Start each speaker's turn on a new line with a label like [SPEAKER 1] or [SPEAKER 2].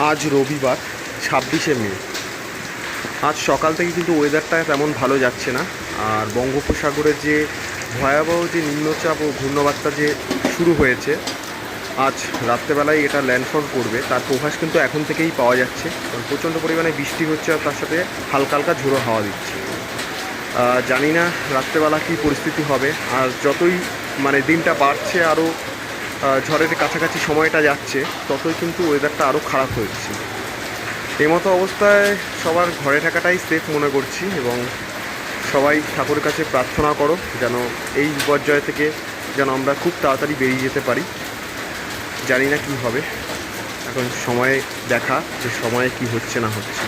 [SPEAKER 1] আজ রবিবার, ছাব্বিশে মে। আজ সকাল থেকে কিন্তু ওয়েদারটা তেমন ভালো যাচ্ছে না। আর বঙ্গোপসাগরের যে ভয়াবহ যে নিম্নচাপ ও ঘূর্ণবার্তা যে শুরু হয়েছে, আজ রাত্রেবেলায় এটা ল্যান্ডফল করবে। তার প্রভাস কিন্তু এখন থেকেই পাওয়া যাচ্ছে। কারণ প্রচণ্ড পরিমাণে বৃষ্টি হচ্ছে আর তার সাথে হালকা হালকা ঝোড়ো হাওয়া দিচ্ছে। জানি না রাত্রেবেলা কী পরিস্থিতি হবে। আর যতই মানে দিনটা বাড়ছে আরও ঝড়ের কাছাকাছি সময়টা যাচ্ছে, ততই কিন্তু ওয়েদারটা আরও খারাপ হয়েছে এই মতো অবস্থায় সবার ঘরে থাকাটাই সেফ মনে করছি এবং সবাই ঠাকুরের কাছে প্রার্থনা করো যেন এই বিপর্যয় থেকে যেন আমরা খুব তাড়াতাড়ি বেরিয়ে যেতে পারি। জানি না কী হবে। এখন সময়ে দেখা যে সময়ে কি হচ্ছে না হচ্ছে।